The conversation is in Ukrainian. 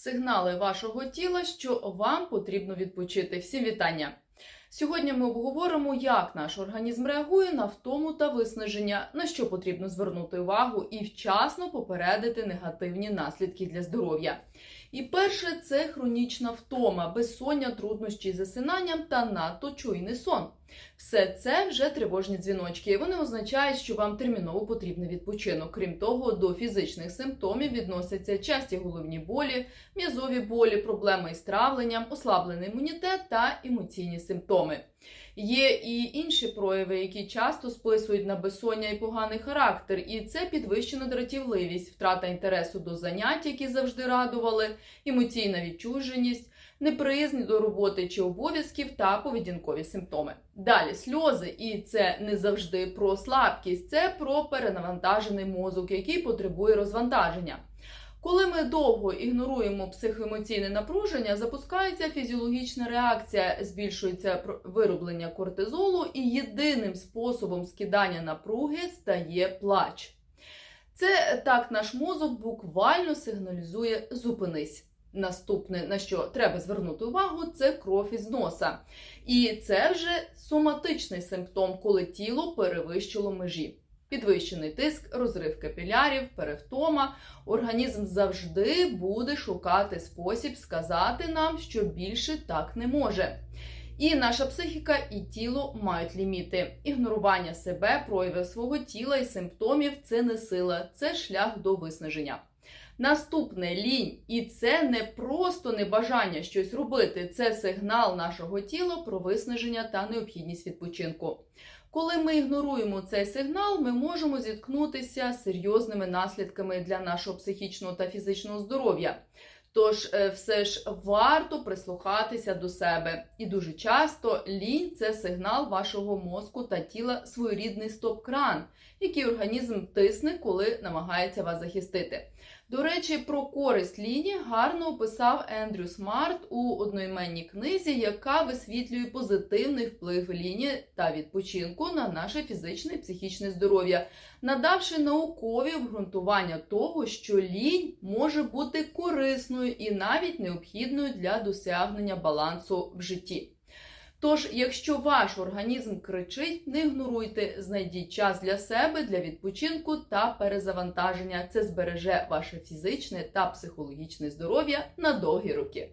сигнали вашого тіла, що вам потрібно відпочити. Всім вітання! Сьогодні ми обговоримо, як наш організм реагує на втому та виснаження, на що потрібно звернути увагу і вчасно попередити негативні наслідки для здоров'я. І перше це хронічна втома, безсоння, труднощі з засинанням та надто чуйний сон. Все це вже тривожні дзвіночки. Вони означають, що вам терміново потрібний відпочинок. Крім того, до фізичних симптомів відносяться часті головні болі, м'язові болі, проблеми із травленням, ослаблений імунітет та емоційні симптоми. Є і інші прояви, які часто списують на безсоння і поганий характер, і це підвищена дратівливість, втрата інтересу до занять, які завжди радували, емоційна відчуженість, неприязнь до роботи чи обов'язків та поведінкові симптоми. Далі сльози, і це не завжди про слабкість, це про перенавантажений мозок, який потребує розвантаження. Коли ми довго ігноруємо психоемоційне напруження, запускається фізіологічна реакція, збільшується вироблення кортизолу, і єдиним способом скидання напруги стає плач. Це так наш мозок буквально сигналізує зупинись. Наступне, на що треба звернути увагу, це кров із носа. І це вже соматичний симптом, коли тіло перевищило межі. Підвищений тиск, розрив капілярів, перевтома. Організм завжди буде шукати спосіб сказати нам, що більше так не може. І наша психіка і тіло мають ліміти. Ігнорування себе, проявів свого тіла і симптомів це не сила, це шлях до виснаження. Наступне лінь, і це не просто небажання щось робити, це сигнал нашого тіла про виснаження та необхідність відпочинку. Коли ми ігноруємо цей сигнал, ми можемо зіткнутися з серйозними наслідками для нашого психічного та фізичного здоров'я. Тож, е, все ж варто прислухатися до себе. І дуже часто лінь це сигнал вашого мозку та тіла, своєрідний стоп-кран, який організм тисне, коли намагається вас захистити. До речі, про користь ліні гарно описав Ендрю Смарт у одноіменній книзі, яка висвітлює позитивний вплив ліні та відпочинку на наше фізичне і психічне здоров'я, надавши наукові обґрунтування того, що лінь може бути корисною і навіть необхідною для досягнення балансу в житті. Тож, якщо ваш організм кричить, не ігноруйте, знайдіть час для себе, для відпочинку та перезавантаження. Це збереже ваше фізичне та психологічне здоров'я на довгі роки.